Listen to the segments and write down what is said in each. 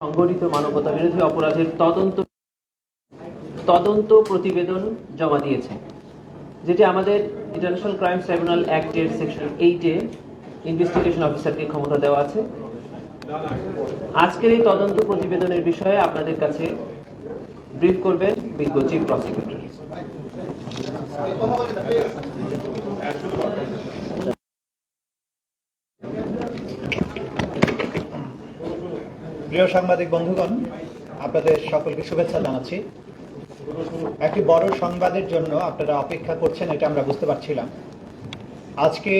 সংগঠিত মানবতা বিরোধী অপরাধের তদন্ত তদন্ত প্রতিবেদন জমা দিয়েছে, যেটি আমাদের ইন্টারন্যাশনাল ক্রাইম ট্রাইব্যুনাল অ্যাক্টের সেকশন এইটে ইনভেস্টিগেশন অফিসারকে ক্ষমতা দেওয়া আছে। আজকের এই তদন্ত প্রতিবেদনের বিষয়ে আপনাদের কাছে ব্রিফ করবেন বিজ্ঞ চিফ প্রসিকিউটর প্রিয় সাংবাদিক বন্ধুগণ, আপনাদের সকলকে শুভেচ্ছা জানাচ্ছি। একটি বড় সংবাদের জন্য আপনারা অপেক্ষা করছেন, এটা আমরা বুঝতে পারছিলাম। আজকে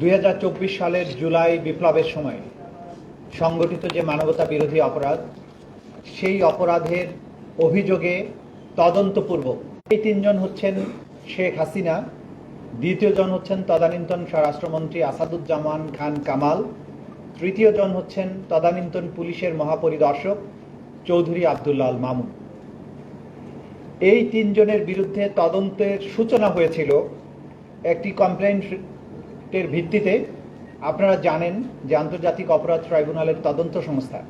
দুই হাজার চব্বিশ সালের জুলাই বিপ্লবের সময় সংগঠিত যে মানবতা বিরোধী অপরাধ, সেই অপরাধের অভিযোগে তদন্তপূর্বক এই তিনজন হচ্ছেন শেখ হাসিনা, দ্বিতীয়জন হচ্ছেন তদানীন্তন স্বরাষ্ট্রমন্ত্রী আসাদুজ্জামান খান কামাল তৃতীয় জন হচ্ছেন তদানীন্তন পুলিশের মহাপরিদর্শক চৌধুরী আবদুল্লাহ আল মামুন। এই তিনজনের বিরুদ্ধে তদন্তের সূচনা হয়েছিল। একটি কমপ্লেন্টের ভিত্তিতে আপনারা জানেন যে আন্তর্জাতিক অপরাধ ট্রাইব্যুনালের তদন্ত সংস্থা।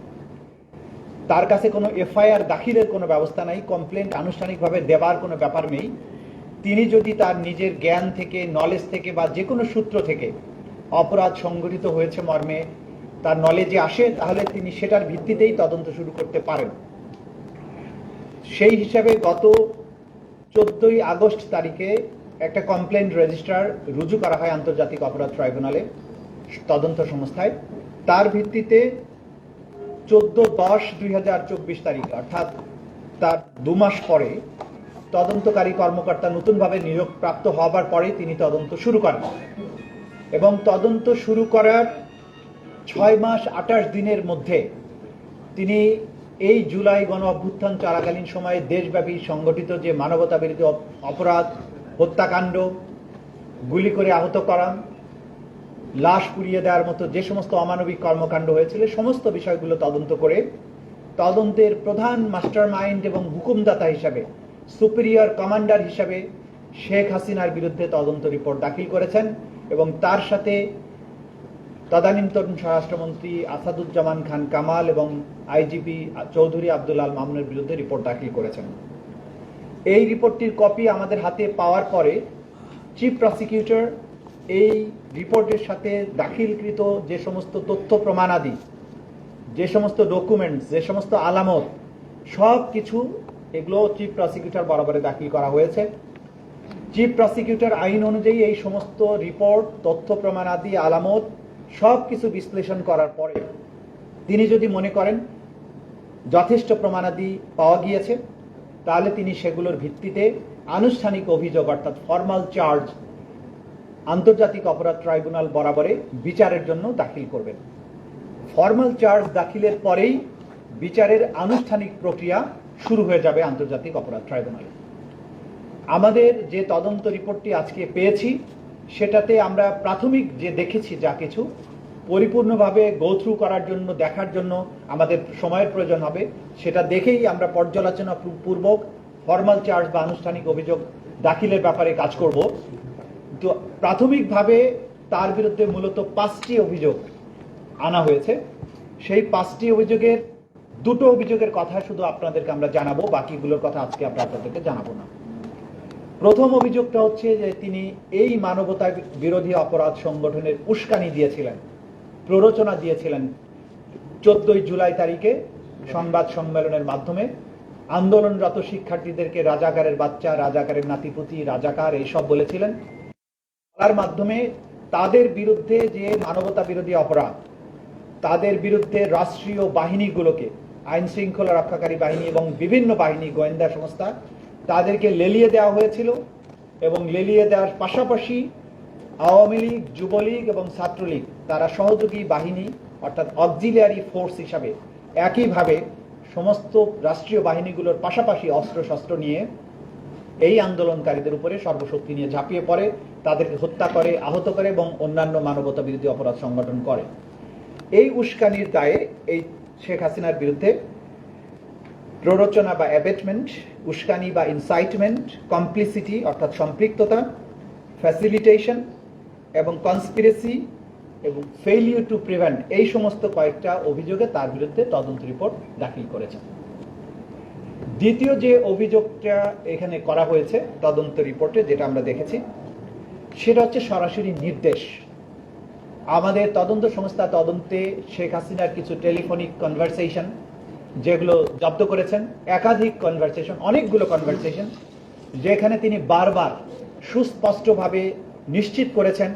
তার কাছে কোনো এফআইআর দাখিলের কোনো ব্যবস্থা নাই কমপ্লেন্ট আনুষ্ঠানিকভাবে দেবার কোনো ব্যাপার নেই। তিনি যদি তার নিজের জ্ঞান থেকে নলেজ থেকে বা যে কোনো সূত্র থেকে অপরাধ সংগঠিত হয়েছে মর্মে তার নলেজে আসে, তাহলে তিনি সেটার ভিত্তিতেই তদন্ত শুরু করতে পারেন। সেই হিসাবে গত চোদ্দই আগস্ট তারিখে একটা কমপ্লেন রেজিস্ট্রার রুজু করা হয় আন্তর্জাতিক অপরাধ ট্রাইব্যুনালে তদন্ত সংস্থায়। তার ভিত্তিতে চোদ্দ দশ দুই হাজার চব্বিশ তারিখ, অর্থাৎ তার দু মাস পরে তদন্তকারী কর্মকর্তা নতুনভাবে নিয়োগ প্রাপ্ত হবার পরে তিনি তদন্ত শুরু করেন। এবং তদন্ত শুরু করার ছয় মাস আঠাশ দিনের মধ্যে তিনি এই জুলাই গণ অভ্যুত্থান চলাকালীন সময়ে দেশব্যাপী সংগঠিত যে মানবতা বিরোধী অপরাধ, হত্যাকাণ্ড গুলি করে আহত করা লাশ পুড়িয়ে দেওয়ার মতো যে সমস্ত অমানবিক কর্মকাণ্ড হয়েছিল, সমস্ত বিষয়গুলো তদন্ত করে তদন্তের প্রধান মাস্টার মাইন্ড এবং হুকুমদাতা হিসাবে, সুপিরিয়র কমান্ডার হিসাবে শেখ হাসিনার বিরুদ্ধে তদন্ত রিপোর্ট দাখিল করেছেন এবং তার সাথে তদানীন্তন স্বরাষ্ট্রমন্ত্রী আসাদুজ্জামান খান কামাল এবং আইজিপি চৌধুরী আব্দুল আল মামুনের বিরুদ্ধে রিপোর্ট দাখিল করেছেন। এই রিপোর্টটির কপি আমাদের হাতে পাওয়ার পরে চিফ প্রসিকিউটর এই রিপোর্টের সাথে দাখিলকৃত যে সমস্ত তথ্য প্রমাণাদি, যে সমস্ত ডকুমেন্টস, যে সমস্ত আলামত, সব কিছু এগুলো চিফ প্রসিকিউটর বরাবরে দাখিল করা হয়েছে। চিফ প্রসিকিউটর আইন অনুযায়ী এই সমস্ত রিপোর্ট, তথ্য প্রমাণাদি, আলামত সব কিছু বিশ্লেষণ করার পরে তিনি যদি মনে করেন যথেষ্ট প্রমাণাদি পাওয়া গিয়েছে, তাহলে তিনি সেগুলোর ভিত্তিতে আনুষ্ঠানিক অভিযোগ, অর্থাৎ ফর্মাল চার্জ আন্তর্জাতিক অপরাধ ট্রাইব্যুনাল বরাবরে বিচারের জন্য দাখিল করবেন। ফর্মাল চার্জ দাখিলের পরেই বিচারের আনুষ্ঠানিক প্রক্রিয়া শুরু হয়ে যাবে আন্তর্জাতিক অপরাধ ট্রাইব্যুনালে। আমাদের যে তদন্ত রিপোর্টটি আজকে পেয়েছি সেটাতে আমরা প্রাথমিক যে দেখেছি যা কিছু, পরিপূর্ণভাবে গো থ্রু করার জন্য, দেখার জন্য আমাদের সময়ের প্রয়োজন হবে, সেটা দেখেই আমরা পর্যালোচনা পূর্বক ফর্মাল চার্জ বা আনুষ্ঠানিক অভিযোগ দাখিলের ব্যাপারে কাজ করব। তো প্রাথমিকভাবে তার বিরুদ্ধে মূলত পাঁচটি অভিযোগ আনা হয়েছে। সেই পাঁচটি অভিযোগের, দুটো অভিযোগের কথা শুধু আপনাদেরকে আমরা জানাব, বাকিগুলোর কথা আজকে আমরা আপনাদেরকে জানাব না। প্রথম অভিযোগটা হচ্ছে যে তিনি এই মানবতা বিরোধী অপরাধ সংগঠনের উস্কানি দিয়েছিলেন, প্ররোচনা দিয়েছিলেন চোদ্দই জুলাই তারিখে সংবাদ সম্মেলনের মাধ্যমে। আন্দোলনরত শিক্ষার্থীদেরকে রাজাকারের বাচ্চা, রাজাকারের নাতিপুতি, রাজাকার এইসব বলেছিলেন। বলার মাধ্যমে তাদের বিরুদ্ধে যে মানবতা বিরোধী অপরাধ, তাদের বিরুদ্ধে রাষ্ট্রীয় বাহিনীগুলোকে আইন শৃঙ্খলা রক্ষাকারী বাহিনী এবং বিভিন্ন বাহিনী, গোয়েন্দা সংস্থা তাদেরকে লেলিয়ে দেওয়া হয়েছিল এবং লেলিয়ে দেওয়ার পাশাপাশি আওয়ামী লীগ, যুবলীগ এবং ছাত্রলীগ, তারা সহযোগী বাহিনী অর্থাৎ অক্সিলিয়ারি ফোর্স হিসাবে একইভাবে সমস্ত রাষ্ট্রীয় বাহিনীগুলোর পাশাপাশি অস্ত্রশস্ত্র নিয়ে এই আন্দোলনকারীদের উপরে সর্বশক্তি নিয়ে ঝাঁপিয়ে পড়ে, তাদেরকে হত্যা করে, আহত করে এবং অন্যান্য মানবতা বিরোধী অপরাধ সংগঠন করে। এই উস্কানির দায়ে এই শেখ হাসিনার বিরুদ্ধে প্ররোচনা বা অ্যাবেটমেন্ট উস্কানি বা ইনসাইটমেন্ট কমপ্লিসিটি অর্থাৎ সম্পৃক্ততা ফ্যাসিলিটেশন এবং কনস্পিরেসি এবং ফেইলিউর টু প্রিভেন্ট এই সমস্ত কয়েকটা অভিযোগে তার বিরুদ্ধে তদন্ত রিপোর্ট দাখিল করেছেন দ্বিতীয় যে অভিযোগটা এখানে করা হয়েছে, তদন্ত রিপোর্টে যেটা আমরা দেখেছি, সেটা হচ্ছে সরাসরি নির্দেশ। আমাদের তদন্ত সংস্থা তদন্তে শেখ হাসিনার কিছু টেলিফোনিক কনভারসেশন যেগুলো জব্দ করেছেন, একাধিক কনভারসেশন অনেকগুলো কনভারসেশন যেখানে তিনি বারবার সুস্পষ্টভাবে নিশ্চিত করেছেন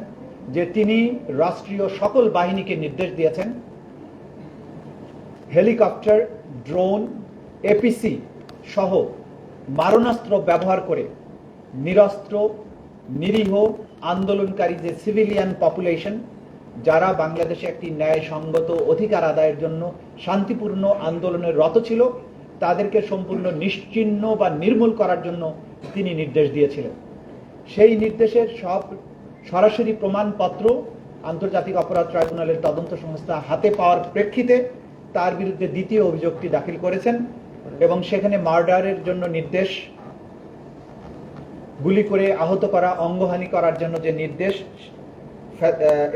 যে তিনি রাষ্ট্রীয় সকল বাহিনীকে নির্দেশ দিয়েছেন। হেলিকপ্টার, ড্রোন এপিসি সহ মারণাস্ত্র ব্যবহার করে নিরস্ত্র, নিরীহ, আন্দোলনকারী যে সিভিলিয়ান পপুলেশন যারা বাংলাদেশে একটি ন্যায়সঙ্গত অধিকার আদায়ের জন্য শান্তিপূর্ণ আন্দোলনের রত ছিল, তাদেরকে সম্পূর্ণ নিশ্চিহ্ন বা নির্মূল করার জন্য তিনি নির্দেশ দিয়েছিলেন। সেই নির্দেশের সব সরাসরি প্রমাণপত্র আন্তর্জাতিক অপরাধ ট্রাইব্যুনালের তদন্ত সংস্থা হাতে পাওয়ার প্রেক্ষিতে তার বিরুদ্ধে দ্বিতীয় অভিযোগটি দাখিল করেছেন এবং সেখানে মার্ডারের জন্য নির্দেশ গুলি করে আহত করা, অঙ্গহানি করার জন্য যে নির্দেশ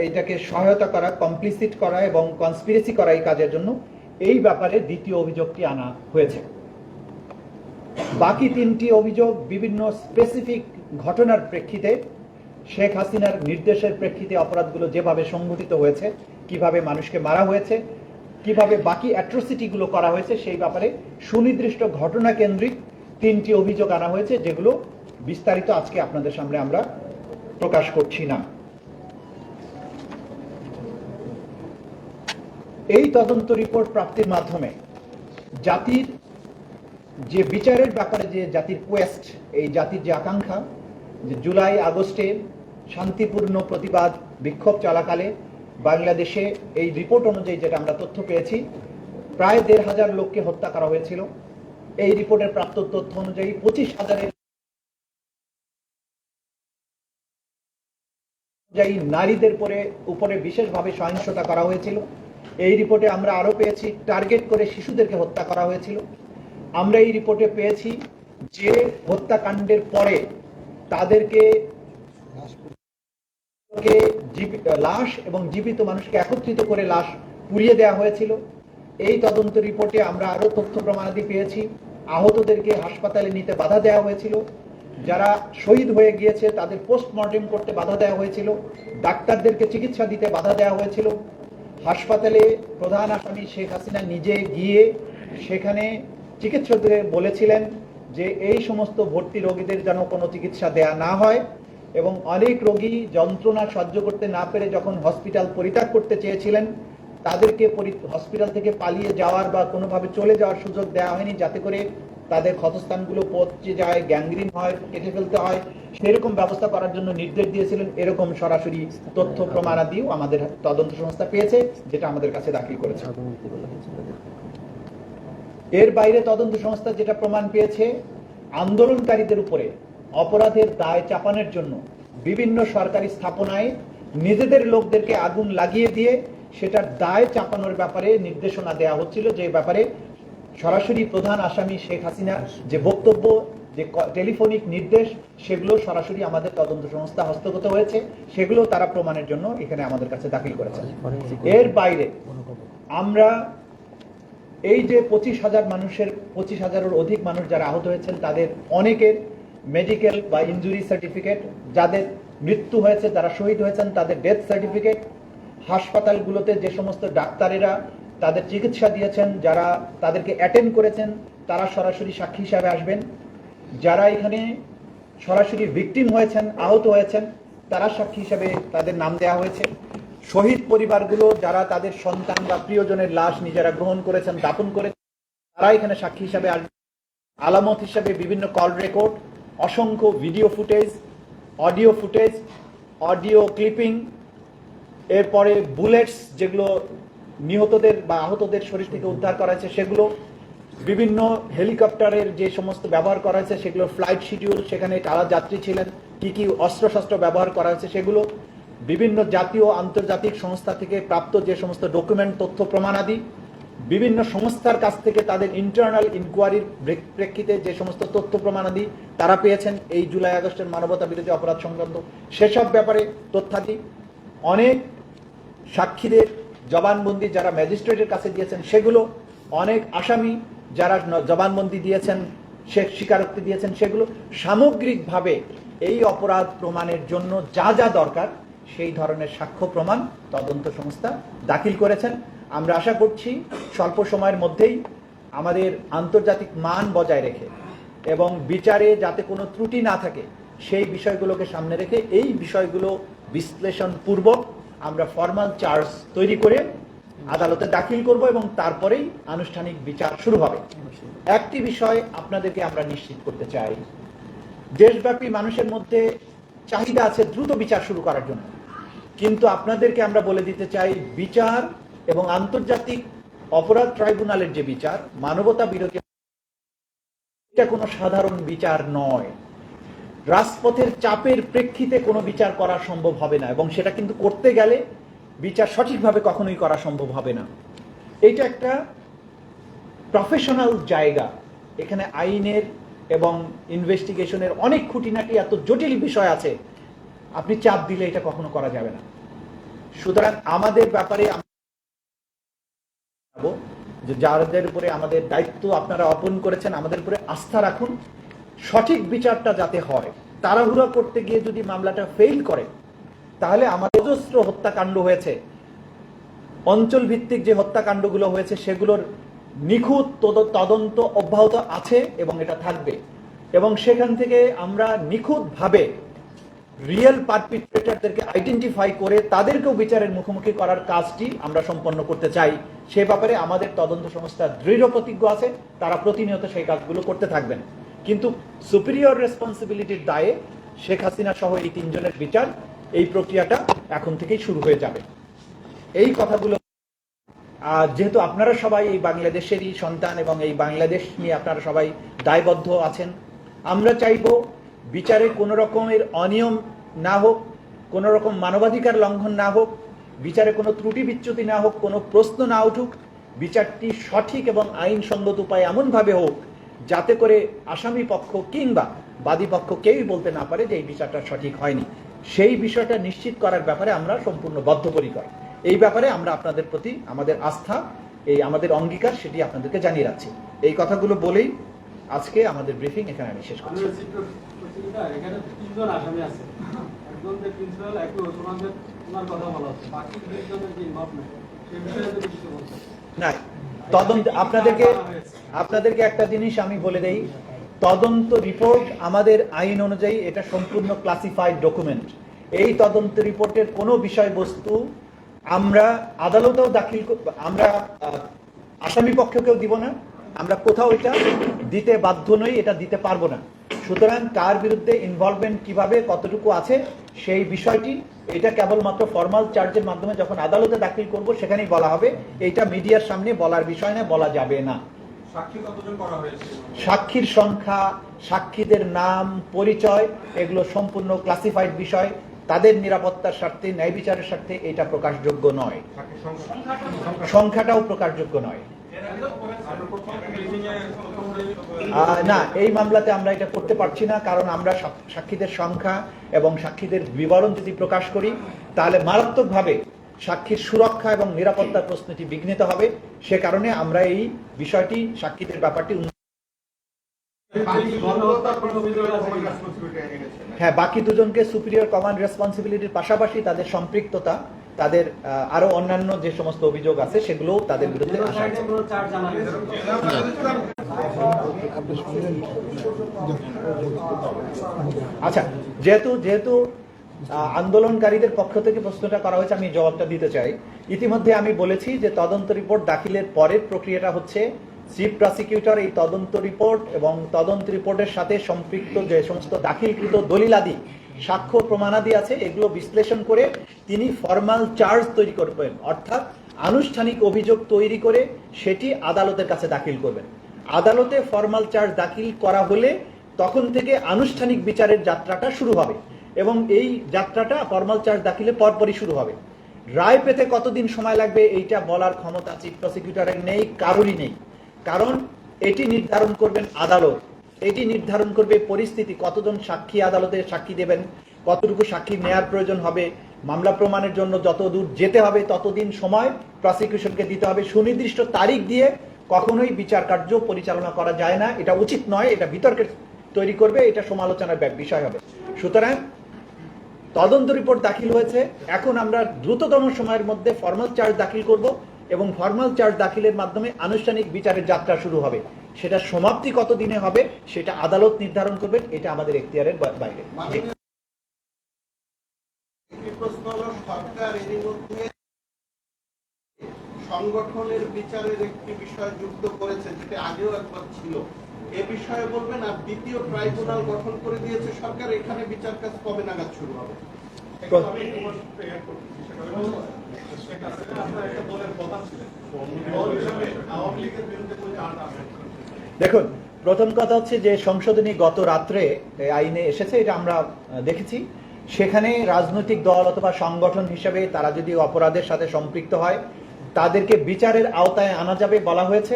এইটাকে সহায়তা করা কমপ্লিসিট করা এবং কনস্পিরেসি করা এই কাজের জন্য এই ব্যাপারে দ্বিতীয় অভিযোগটি আনা হয়েছে। বাকি তিনটি অভিযোগ বিভিন্ন স্পেসিফিক ঘটনার প্রেক্ষিতে, শেখ হাসিনার নির্দেশের প্রেক্ষিতে অপরাধগুলো যেভাবে সংঘটিত হয়েছে, কীভাবে মানুষকে মারা হয়েছে, কীভাবে বাকি অ্যাট্রোসিটিগুলো করা হয়েছে, সেই ব্যাপারে সুনির্দিষ্ট ঘটনা কেন্দ্রিক তিনটি অভিযোগ আনা হয়েছে, যেগুলো বিস্তারিত আজকে আপনাদের সামনে আমরা প্রকাশ করছি না। এই তদন্ত রিপোর্ট প্রাপ্তির মাধ্যমে জাতির যে বিচারের ব্যাপারে যে জাতির কোয়েস্ট এই জাতির যে আকাঙ্ক্ষা, যে জুলাই, আগস্টে শান্তিপূর্ণ প্রতিবাদ বিক্ষোভ চলাকালে বাংলাদেশে এই রিপোর্ট অনুযায়ী যেটা আমরা তথ্য পেয়েছি, প্রায় দেড় হাজার লোককে হত্যা করা হয়েছিল। এই রিপোর্টের প্রাপ্ত তথ্য অনুযায়ী পঁচিশ হাজারের নারীদের পরে উপরে বিশেষভাবে সহিংসতা করা হয়েছিল। এই রিপোর্টে আমরা আরও পেয়েছি টার্গেট করে শিশুদেরকে হত্যা করা হয়েছিল। আমরা এই রিপোর্টে পেয়েছি যে হত্যাকাণ্ডের পরে তাদেরকে লাশ এবং জীবিত মানুষকে একত্রিত করে লাশ পুড়িয়ে দেওয়া হয়েছিল। এই তদন্ত রিপোর্টে আমরা আরও তথ্য প্রমাণাদি পেয়েছি। আহতদেরকে হাসপাতালে নিতে বাধা দেওয়া হয়েছিল। যারা শহীদ হয়ে গিয়েছে তাদের পোস্টমর্টেম করতে বাধা দেওয়া হয়েছিল। ডাক্তারদেরকে চিকিৎসা দিতে বাধা দেওয়া হয়েছিল। হাসপাতালে প্রধান আসামি শেখ হাসিনা নিজে গিয়ে সেখানে চিকিৎসকদের বলেছিলেন যে এই সমস্ত ভর্তি রোগীদের যেন কোনো চিকিৎসা দেয়া না হয় এবং অনেক রোগী যন্ত্রণা সহ্য করতে না পেরে যখন হসপিটাল পরিত্যাগ করতে চেয়েছিলেন, তাদেরকে হসপিটাল থেকে পালিয়ে যাওয়ার বা কোনোভাবে চলে যাওয়ার সুযোগ দেওয়া হয়নি, যাতে করে তাদের ক্ষতস্থানগুলো পচে যায় গ্যাংগ্রিন হয়, কেটে ফেলতে হয়। সেরকম ব্যবস্থা করার জন্য নির্দেশ দিয়েছিলেন। এরকম সরাসরি তথ্য প্রমাণাদিও আমাদের তদন্ত সংস্থা পেয়েছে, যেটা আমাদের কাছে দাখিল করেছে। এর বাইরে তদন্ত সংস্থা যেটা প্রমাণ পেয়েছে, আন্দোলনকারীদের উপরে অপরাধের দায় চাপানোর জন্য বিভিন্ন সরকারি স্থাপনায় নিজেদের লোকদেরকে আগুন লাগিয়ে দিয়ে সেটার দায় চাপানোর ব্যাপারে নির্দেশনা দেওয়া হচ্ছিল। যে ব্যাপারে সরাসরি প্রধান আসামি শেখ হাসিনা যে বক্তব্য, যে টেলিফোনিক নির্দেশ, সেগুলো সরাসরি আমাদের তদন্ত সংস্থা হস্তগত হয়েছে। সেগুলো তারা প্রমাণের জন্য এখানে আমাদের কাছে দাখিল করেছে এর বাইরে আমরা এই যে পঁচিশ হাজার মানুষের, পঁচিশ হাজারের অধিক মানুষ যারা আহত হয়েছেন, তাদের অনেকের মেডিকেল বা ইনজুরি সার্টিফিকেট যাদের মৃত্যু হয়েছে, যারা শহীদ হয়েছেন, তাদের ডেথ সার্টিফিকেট হাসপাতালগুলোতে যে সমস্ত ডাক্তারেরা তাদের চিকিৎসা দিয়েছেন, যারা তাদেরকে অ্যাটেন্ড করেছেন, তারা সরাসরি সাক্ষী হিসাবে আসবেন। যারা এখানে সরাসরি ভিকটিম হয়েছেন, আহত হয়েছেন, তারা সাক্ষী হিসাবে তাদের নাম দেওয়া হয়েছে। শহীদ পরিবারগুলো, যারা তাদের সন্তান বা প্রিয়জনের লাশ নিজেরা গ্রহণ করেছেন দাপন করে তারা এখানে সাক্ষী হিসাবে আসবে আলামত হিসাবে বিভিন্ন কল রেকর্ড অসংখ্য video footage audio footage audio clipping এরপরে বুলেটস যেগুলো নিহতদের বা আহতদের শরীর থেকে উদ্ধার করা হয়েছে সেগুলো বিভিন্ন হেলিকপ্টারের যে সমস্ত ব্যবহার করা হয়েছে সেগুলো ফ্লাইট শিডিউল সেখানে কারা যাত্রী ছিলেন, কি কি অস্ত্রশস্ত্র ব্যবহার করা হয়েছে সেগুলো বিভিন্ন জাতীয় আন্তর্জাতিক সংস্থা থেকে প্রাপ্ত যে সমস্ত ডকুমেন্ট তথ্য, প্রমাণাদি, বিভিন্ন সংস্থার কাছ থেকে তাদের ইন্টারনাল ইনকোয়ারির প্রেক্ষিতে যে সমস্ত তথ্য, প্রমাণাদি তারা পেয়েছেন এই জুলাই আগস্টের মানবতা বিরোধী অপরাধ সংক্রান্ত। সেসব ব্যাপারে তথ্যাদি অনেক সাক্ষীদের জবানবন্দি যারা ম্যাজিস্ট্রেটের কাছে দিয়েছেন সেগুলো, অনেক আসামি যারা জবানবন্দি দিয়েছেন, সে স্বীকারোক্তি দিয়েছেন সেগুলো, সামগ্রিকভাবে এই অপরাধ প্রমাণের জন্য যা যা দরকার, সেই ধরনের সাক্ষ্য প্রমাণ তদন্ত সংস্থা দাখিল করেছেন। আমরা আশা করছি স্বল্প সময়ের মধ্যেই আমাদের আন্তর্জাতিক মান বজায় রেখে এবং বিচারে যাতে কোনো ত্রুটি না থাকে, সেই বিষয়গুলোকে সামনে রেখে এই বিষয়গুলো বিশ্লেষণ পূর্বক আমরা ফর্মাল চার্জ তৈরি করে আদালতে দাখিল করব এবং তারপরেই আনুষ্ঠানিক বিচার শুরু হবে। একটি বিষয় আপনাদেরকে আমরা নিশ্চিত করতে চাই। দেশব্যাপী মানুষের মধ্যে চাহিদা আছে দ্রুত বিচার শুরু করার জন্য। কিন্তু আপনাদেরকে আমরা বলে দিতে চাই, বিচার এবং আন্তর্জাতিক অপরাধ ট্রাইব্যুনালের যে বিচার, মানবতা বিরোধী এটা কোনো সাধারণ বিচার নয়। রাজপথের চাপের প্রেক্ষিতে কোনো বিচার করা সম্ভব হবে না এবং সেটা কিন্তু করতে গেলে বিচার সঠিকভাবে কখনোই করা সম্ভব হবে না। এটা একটা প্রফেশনাল জায়গা। এখানে আইনের এবং ইনভেস্টিগেশনের অনেক খুঁটিনাটি এত জটিল বিষয় আছে। আপনি চাপ দিলে এটা কখনো করা যাবে না। সুতরাং আমাদের ব্যাপারে যে যাদের উপরে আমাদের দায়িত্ব আপনারা অর্পণ করেছেন, আমাদের উপরে আস্থা রাখুন। সঠিক বিচারটা যাতে হয়, তাড়াহুড়া করতে গিয়ে যদি মামলাটা ফেল করে, তাহলে আমাদের অজস্র হত্যাকাণ্ড হয়েছে। অঞ্চল ভিত্তিক যে হত্যাকাণ্ডগুলো হয়েছে, সেগুলোর নিখুঁত তদন্ত অব্যাহত আছে এবং এটা থাকবে। এবং সেখান থেকে আমরা নিখুঁতভাবে রিয়েল পারপিট্রেটারদেরকে আইডেন্টিফাই করে তাদেরকেও বিচারের মুখোমুখি করার কাজটি আমরা সম্পন্ন করতে চাই। সে ব্যাপারে আমাদের তদন্ত সংস্থা দৃঢ় প্রতিজ্ঞ আছে, তারা প্রতিনিয়ত সেই কাজগুলো করতে থাকবেন। কিন্তু সুপিরিয়র রেসপন্সিবিলিটির দায়ে শেখ হাসিনা সহ এই তিনজনের বিচার এই প্রক্রিয়াটা এখন থেকেই শুরু হয়ে যাবে। এই কথাগুলো যেহেতু আপনারা সবাই এই বাংলাদেশেরই সন্তান এবং এই বাংলাদেশ নিয়ে আপনারা সবাই দায়বদ্ধ আছেন, আমরা চাইব বিচারে কোনো রকমের অনিয়ম না হোক, কোনো রকম মানবাধিকার লঙ্ঘন না হোক, বিচারে কোনো ত্রুটি বিচ্যুতি না হোক, কোনো প্রশ্ন না উঠুক, বিচারটি সঠিক এবং আইনসঙ্গত উপায় এমনভাবে হোক যাতে করে আসামি পক্ষ কিংবা বাদী পক্ষ কেউই বলতে না পারে যে এই বিচারটা সঠিক হয়নি। সেই বিষয়টা নিশ্চিত করার ব্যাপারে আমরা সম্পূর্ণ বদ্ধপরিকর। এই ব্যাপারে আমরা আপনাদের প্রতি আমাদের আস্থা এই আমাদের অঙ্গীকার সেটি আপনাদেরকে জানিয়ে রাখছি। এই কথাগুলো বলেই আজকে আমাদের ব্রিফিং এখানে আমি শেষ করছি। না তদন্ত আপনাদেরকে আপনাদেরকে একটা জিনিস আমি বলে দেই। তদন্ত রিপোর্ট আমাদের আইন অনুযায়ী এটা সম্পূর্ণ ক্লাসিফাইড ডকুমেন্ট এই তদন্ত রিপোর্টের কোনো বিষয়বস্তু আমরা আদালতেও দাখিল আমরা আসামি পক্ষকেও দিব না। আমরা কোথাও এটা দিতে বাধ্য নই, এটা দিতে পারব না। সুতরাং কার বিরুদ্ধে ইনভলভমেন্ট কীভাবে, কতটুকু আছে, সেই বিষয়টি এটা কেবলমাত্র ফর্মাল চার্জের মাধ্যমে যখন আদালতে দাখিল করব, সেখানেই বলা হবে। এইটা মিডিয়ার সামনে বলার বিষয় না, বলা যাবে না। সাক্ষীর সংখ্যা সাক্ষীদের নাম পরিচয় এগুলো সম্পূর্ণ ক্লাসিফাইড বিষয়। তাদের নিরাপত্তার স্বার্থে ন্যায় বিচারের স্বার্থে এটা প্রকাশযোগ্য নয়। সংখ্যাটাও প্রকাশযোগ্য নয়। না এই মামলাতে আমরা এটা করতে পারছি না কারণ আমরা সাক্ষীদের সংখ্যা এবং সাক্ষীদের বিবরণ যদি প্রকাশ করি তাহলে মারাত্মকভাবে সাক্ষীর সুরক্ষা এবং নিরাপত্তার প্রশ্নটি বিঘ্নিত হবে। সে কারণে আমরা এই বিষয়টি সাক্ষীদের ব্যাপারটি? হ্যাঁ বাকি দুজনকে সুপিরিয়র কমান্ড রেসপন্সিবিলিটির পাশাপাশি তাদের সম্পৃক্ততা তাদের আরও অন্যান্য যে সমস্ত অভিযোগ আছে সেগুলোও তাদের বিরুদ্ধে আসা আচ্ছা যেহেতু যেহেতু আন্দোলনকারীদের পক্ষ থেকে প্রশ্নটা করা হয়েছে, আমি জবাবটা দিতে চাই। ইতিমধ্যে আমি বলেছি যে তদন্ত রিপোর্ট দাখিলের পরের প্রক্রিয়াটা হচ্ছে চিফ প্রসিকিউটর এই তদন্ত রিপোর্ট এবং তদন্ত রিপোর্টের সাথে সম্পৃক্ত যে সমস্ত দাখিলকৃত দলিলাদি, সাক্ষ্য প্রমাণাদি আছে, এগুলো বিশ্লেষণ করে তিনি ফর্মাল চার্জ তৈরি করবেন, অর্থাৎ আনুষ্ঠানিক অভিযোগ তৈরি করে সেটি আদালতের কাছে দাখিল করবেন। আদালতে ফর্মাল চার্জ দাখিল করা হলে তখন থেকে আনুষ্ঠানিক বিচারের যাত্রাটা শুরু হবে। এবং এই যাত্রাটা ফর্মাল চার্জ দাখিলে পরপরই শুরু হবে। রায় পেতে কতদিন সময় লাগবে এইটা বলার ক্ষমতা চিফ প্রসিকিউটরের নেই, কারোরই নেই। কারণ এটি নির্ধারণ করবেন আদালত। এটি নির্ধারণ করবে পরিস্থিতি, কতজন সাক্ষী আদালতে সাক্ষী দেবেন, কতটুকু সাক্ষী নেয়ার প্রয়োজন হবে, মামলা প্রমাণের জন্য যত দূর যেতে হবে, ততদিন সময় প্রসিকিউশনকে দিতে হবে। সুনির্দিষ্ট তারিখ দিয়ে কখনোই বিচার কার্য পরিচালনা করা যায় না। এটা উচিত নয়, এটা বিতর্কের তৈরি করবে, এটা সমালোচনার বিষয় হবে। সুতরাং তদন্ত রিপোর্ট দাখিল হয়েছে। এখন আমরা দ্রুততম সময়ের মধ্যে ফর্মাল চার্জ দাখিল করব এবং ফর্মাল চার্জ দাখিলের মাধ্যমে আনুষ্ঠানিক বিচারের যাত্রা শুরু হবে। সেটা সমাপ্তি কত দিনে হবে, সেটা আদালত নির্ধারণ করবেন, এটা আমাদের এখতিয়ারের বাইরে। সংগঠনের বিচারের একটি বিষয় যুক্ত করেছে, যেটা আগেও একবার ছিল। এ বিষয়ে বলবেন আর দ্বিতীয় ট্রাইব্যুনাল গঠন করে দিয়েছে সরকার এখানে বিচার কাজ কবে নাগাদ শুরু হবে? দেখুন প্রথম কথা হচ্ছে যে সংশোধনী গত রাত্রে আইনে এসেছে এটা আমরা দেখেছি। সেখানে রাজনৈতিক দল অথবা সংগঠন হিসেবে তারা যদি অপরাধের সাথে সম্পৃক্ত হয় তাদেরকে বিচারের আওতায় আনা যাবে বলা হয়েছে।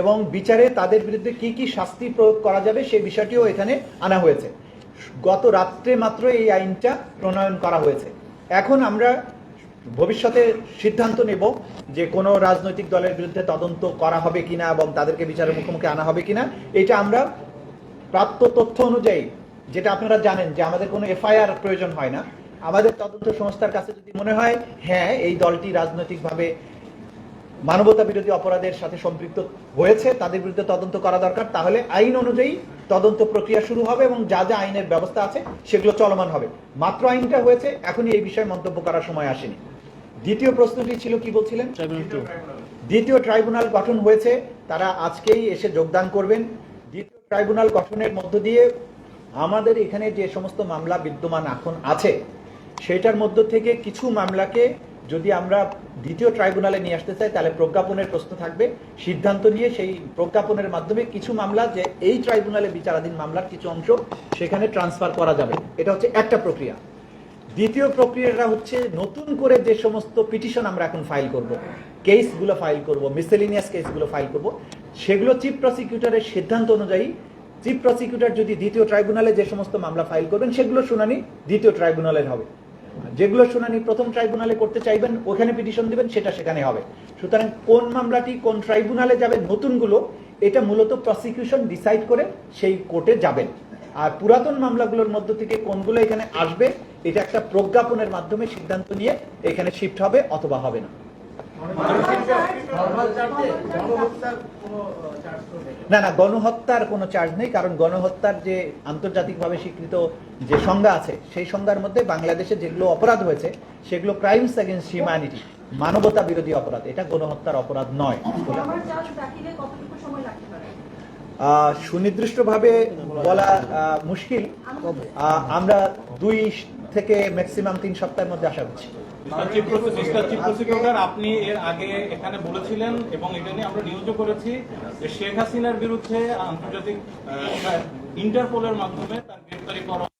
এবং বিচারে তাদের বিরুদ্ধে কি কি শাস্তি প্রয়োগ করা যাবে সেই বিষয়টিও এখানে আনা হয়েছে। গত রাত্রে মাত্র এই আইনটা প্রণয়ন করা হয়েছে। এখন আমরা ভবিষ্যতে সিদ্ধান্ত নেব যে কোনো রাজনৈতিক দলের বিরুদ্ধে তদন্ত করা হবে কিনা এবং তাদেরকে বিচারের মুখোমুখি আনা হবে কিনা, এটা আমরা প্রাপ্ত তথ্য অনুযায়ী, যেটা আপনারা জানেন যে আমাদের কোনো এফআইআর প্রয়োজন হয় না। আমাদের তদন্ত সংস্থার কাছে যদি মনে হয় হ্যাঁ এই দলটি রাজনৈতিকভাবে মানবতা বিরোধী অপরাধের সাথে সম্পৃক্ত হয়েছে তাদের বিরুদ্ধে তদন্ত করা দরকার। তাহলে আইন অনুযায়ী তদন্ত প্রক্রিয়া শুরু হবে এবং যা যা আইনের ব্যবস্থা আছে সেগুলো চলমান হবে। মাত্র আইনটা হয়েছে এখনই এই বিষয়ে মন্তব্য করার সময় আসেনি। দ্বিতীয় প্রশ্নটি ছিল কি বলছিলেন? দ্বিতীয় ট্রাইব্যুনাল গঠন হয়েছে তারা আজকেই এসে যোগদান করবেন। দ্বিতীয় ট্রাইব্যুনাল গঠনের মধ্য দিয়ে আমাদের এখানে যে সমস্ত মামলা বিদ্যমান এখন আছে সেটার মধ্য থেকে কিছু মামলাকে যদি আমরা দ্বিতীয় ট্রাইব্যুনালে নিয়ে আসতে চাই, তাহলে প্রজ্ঞাপনের প্রশ্ন থাকবে। সিদ্ধান্ত নিয়ে সেই প্রজ্ঞাপনের মাধ্যমে কিছু মামলা, যে এই ট্রাইব্যুনালে বিচারাধীন মামলার কিছু অংশ, সেখানে ট্রান্সফার করা যাবে। এটা হচ্ছে একটা প্রক্রিয়া। দ্বিতীয় প্রক্রিয়াটা হচ্ছে নতুন করে যে সমস্ত পিটিশন আমরা এখন ফাইল করব, কেসগুলো ফাইল করব মিসেলিনিয়াস কেসগুলো ফাইল করব, সেগুলো চিফ প্রসিকিউটরের সিদ্ধান্ত অনুযায়ী, চিফ প্রসিকিউটর যদি দ্বিতীয় ট্রাইব্যুনালে যে সমস্ত মামলা ফাইল করবেন, সেগুলো শুনানি দ্বিতীয় ট্রাইব্যুনালের হবে। যেগুলো শুনানি প্রথম ট্রাইব্যুনালে করতে চাইবেন, ওখানে পিটিশন দিবেন, সেটা সেখানে হবে। সুতরাং কোন মামলাটি কোন ট্রাইব্যুনালে যাবে, নতুনগুলো, এটা মূলত প্রসিকিউশন ডিসাইড করে সেই কোর্টে যাবেন। আর পুরাতন মামলাগুলোর মধ্য থেকে কোনগুলো এখানে আসবে, এটা একটা প্রজ্ঞাপনের মাধ্যমে সিদ্ধান্ত নিয়ে এখানে শিফট হবে অথবা হবে না। না না, গণহত্যার কোনো চার্জ নেই, কারণ গণহত্যার যে আন্তর্জাতিকভাবে স্বীকৃত যে সংজ্ঞা আছে, সেই সংজ্ঞার মধ্যে বাংলাদেশে যেগুলো অপরাধ হয়েছে, সেগুলো ক্রাইমস এগেন্স্ট হিউম্যানিটি মানবতা বিরোধী অপরাধ, এটা গণহত্যার অপরাধ নয়। সুনির্দিষ্টভাবে বলা মুশকিল। আমরা দুই থেকে ম্যাক্সিমাম তিন সপ্তাহের মধ্যে আশা করছি। আপনি এর আগে এখানে বলেছিলেন এবং এটা নিয়ে আমরা নিয়োজিত করেছি যে শেখ হাসিনার বিরুদ্ধে আন্তর্জাতিক ইন্টারপোলের মাধ্যমে তার গ্রেপ্তারি করা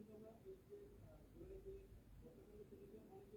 মারা গিয়েছে যত লোক আহত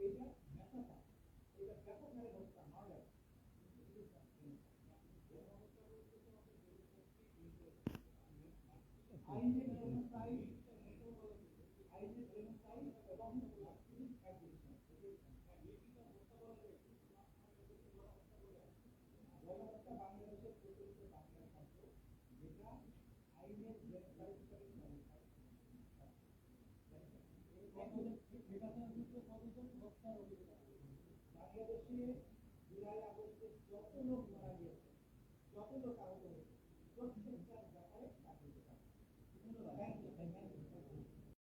হয়েছে প্রত্যেকটা